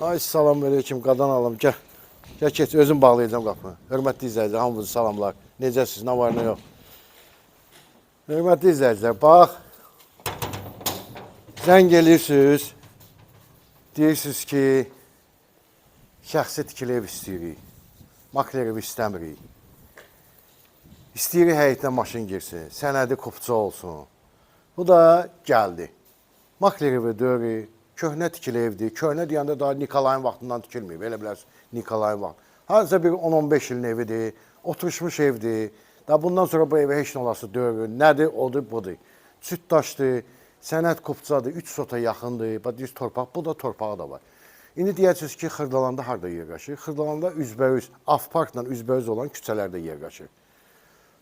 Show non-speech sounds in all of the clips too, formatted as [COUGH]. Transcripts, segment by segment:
Ay salam aleyküm qadan alım gəl. Gəl keç özüm bağlayacağam qapını. Hörmətli izləyicilər hamınızı salamlar. Necəsiz? Nə var nə yox? Hörmətli izləyicilər bax. Zəng eləyirsiniz. Deyirsiniz ki şəxsi tikili ev istəyirik. Makler evi istəmirik. İstəyirik həyətinə maşın girsin, sənədi kupça olsun. Bu da gəldi. Makler evi dörü, köhnə tikili evdir. Köhnə deyəndə daha Nikolayın vaxtından tikilməyib. Elə bilərsiniz Nikolayın vaxt. Harca bir 10-15 ilin evidir. Oturmuş evdir. Da bundan sonra bu evə heç nə olası dörü. Nədir? Odur, budur. Süt daşdır, sənət kupçadır, 3 sota yaxındır. Bax düz torpaq, bu da torpağı da var. İndi deyəcəksiniz ki, Xırdalanda harda yerləşir? Xırdalanda üzbəüz, Afparkla üzbəüz olan küçələrdə yerləşir.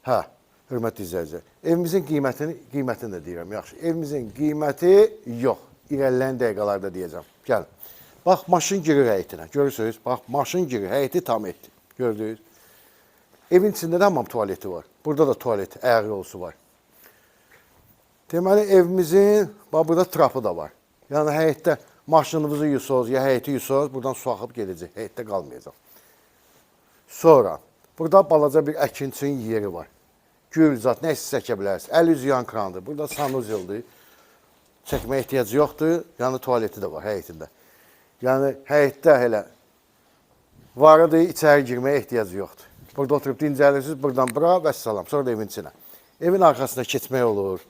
Hə, hörmətli izləyicilər. Evimizin qiymətini, qiymətini də deyirəm, yaxşı. Evimizin qiyməti yox. İrəliləyən dəqiqələrdə deyəcəm. Gəl. Bax, maşın girir həyətinə. Görürsünüz? Bax, maşın girir, həyəti tam etdi. Gördünüz? Evin içində də hamam tualeti var. Burada da tualet, əyər yolusu var. Deməli, evimizin, bax, burada trapı da var. Yəni, həyətdə maşınınızı yusunuz, ya həyəti yusunuz, buradan su axıb gedəcək. Həyətdə qalmayacaq. Sonra burada balaca bir əkinçinin yeri var. Gül zat, nə istə çəkə bilərsiniz. Yan krandır. Burada sanuzildir. Çəkməyə ehtiyac yoxdur. Yəni tualeti də var həyətində. Yəni həyətdə elə varıdır, içəri girməyə ehtiyac yoxdur. Burada oturub dincəlirsiniz, buradan bura və salam. Sonra da evin içinə. Evin arxasında keçmək olur.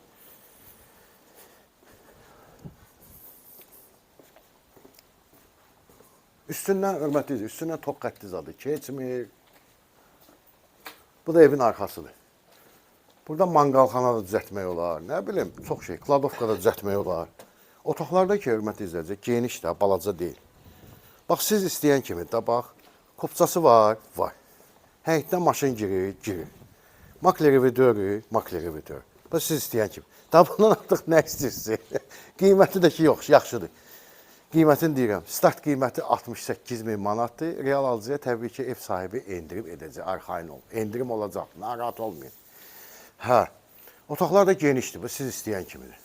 Üstündən hörmətli üstündən tok xətti zadı keçmir. Bu da evin arxasıdır. Burada manqalxana da düzəltmək olar. Nə bilim, çox şey. Kladovka da düzəltmək olar. Otaqlarda ki, hörmətli izləyicilər, geniş də, balaca deyil. Bax, siz istəyən kimi də bax, kopçası var, var. Həyətdən maşın girir, girir. Makler evi dörür, makler evi dörür. Bax, siz istəyən kimi. Daha bundan artıq nə istəyirsiniz? [LAUGHS] Qiyməti də ki, yox, yaxşıdır. Qiymətini deyirəm. Start qiyməti 68 min manatdır. Real alıcıya təbii ki, ev sahibi endirim edəcək, arxain ol. Endirim olacaq, narahat olmayın. Hə, otaqlar da genişdir, bu siz istəyən kimidir.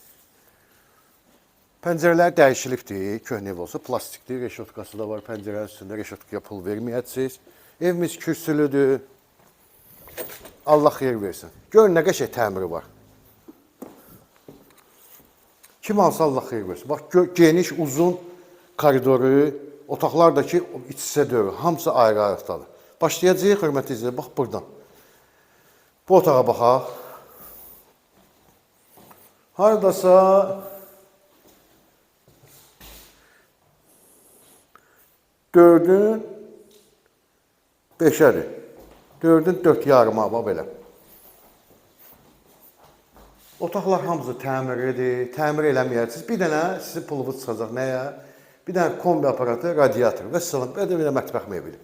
Pəncərələr dəyişilibdir, köhnə ev olsa plastikdir, reşotkası da var pəncərənin üstündə, reşotkaya pul verməyəcəksiniz. Evimiz kürsülüdür. Allah xeyir versin. Görün nə qəşəng təmiri var. Kim alsa Allah xeyir versin. Bax geniş, uzun koridoru, otaqlardakı iç hissə döyür. Hamısı ayrı-ayrıdadır. Başlayacağıq hörmətli izləyicilər, bax burdan. Bu otağa baxaq. Hardasa dördün beşədir. Dördün dörd yarıma bax belə. Otaqlar hamısı təmirlidir, təmir eləməyəcəksiniz. Bir dənə sizin pulunuz çıxacaq nəyə? Bir dənə kombi aparatı, radiator və salam. Bir də mətbəx mebeli.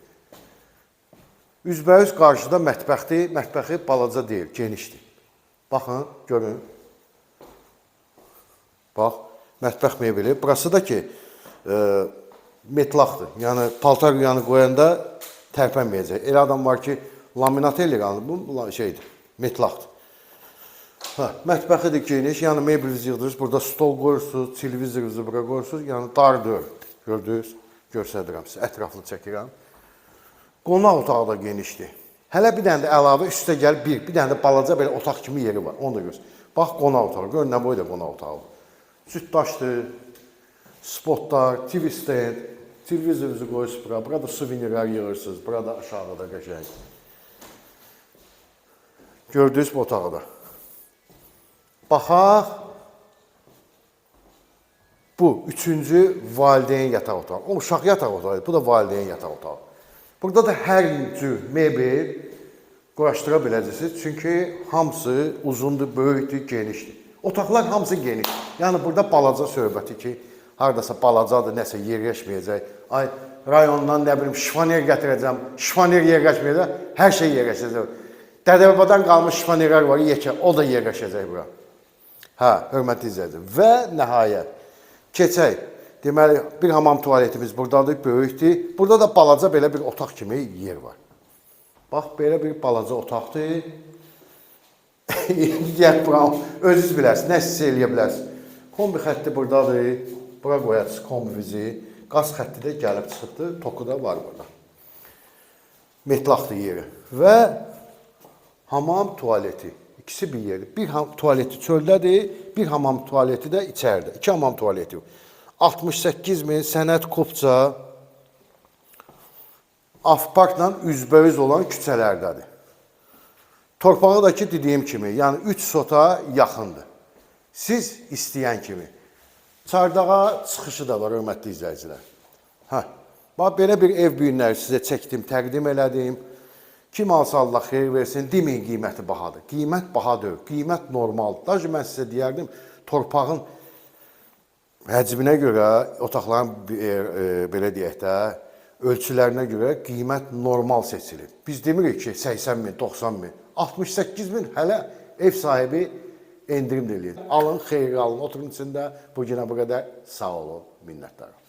Üzbəüz qarşıda mətbəxdir. Mətbəxi balaca deyil, genişdir. Baxın, görün. Bax, mətbəx mebeli. Burası da ki, e, metlaqdır. Yəni paltar yanı qoyanda tərpənməyəcək. Elə adam var ki, laminat eləyir, bu şeydir, metlaqdır. Hə, mətbəxidir geniş, yəni mebelinizi yığdırırsınız, burada stol qoyursunuz, televizorunuzu bura qoyursunuz, yəni dardır. Gördünüz? Göstərirəm sizə, ətraflı çəkirəm. Qonaq otağı da genişdir. Hələ bir dənə də əlavə üstə gəl bir, bir dənə də balaca belə otaq kimi yeri var. Onu da göz. Bax qonaq otağı, gör nə boyda qonaq otağı. Süd daşdır, spotlar, TV stand, televizorunuzu qoyursunuz bura. Burada suvenirlər yığırsınız, burada aşağıda qəşəng. Gördünüz bu otağı da. Baxaq. Bu üçüncü valideyn yataq otağı. O uşaq yataq otağı, bu da valideyn yataq otağı. Burada da hər cür mebel quraşdıra biləcəksiniz. Çünki hamısı uzundur, böyükdür, genişdir. Otaqlar hamısı geniş. Yəni burada balaca söhbəti ki, hardasa balacadır, nəsə yerləşməyəcək. Ay rayondan nə bilim şifaner gətirəcəm, şifaner yerləşməyəcək, hər şey yerləşəcək. Dədəbabadan qalmış şifanerlər var, yekə, o da yerləşəcək bura. Hə, hörmətli izləyicilər. Və nəhayət keçək. Deməli, bir hamam tualetimiz burdadır, böyükdür. Burada da balaca belə bir otaq kimi yer var. Bax, belə bir balaca otaqdır. [LAUGHS] Gəl bura, özünüz bilərsiniz, nə hiss eləyə bilərsiniz. Kombi xətti burdadır. Bura qoyarsınız kombinizi. Qaz xətti də gəlib çıxıbdı, toku da var burada. Metlaqlı yeri və hamam tualeti. İkisi bir yeri. Bir ham tualeti çöldədir, bir hamam tualeti də içəridə. İki hamam tualeti. 68 min sənət kopça Afparkla üzbəüz olan küçələrdədir. Torpağı da ki dediyim kimi, yəni 3 sota yaxındır. Siz istəyən kimi. Çardağa çıxışı da var, hörmətli izləyicilər. Hə. Bax belə bir ev bu günləri sizə çəkdim, təqdim elədim. Kim alsa Allah xeyir versin, deməyin qiyməti bahadır. Qiymət baha deyil, qiymət normaldır. Daha mən sizə deyərdim, torpağın həcminə görə, otaqların e, e, belə deyək də, ölçülərinə görə qiymət normal seçilir. Biz demirik ki, 80 min, 90 min, 68 min hələ ev sahibi endirim eləyir. Alın, xeyir alın, oturun içində. Bu günə bu qədər sağ olun, minnətdarım.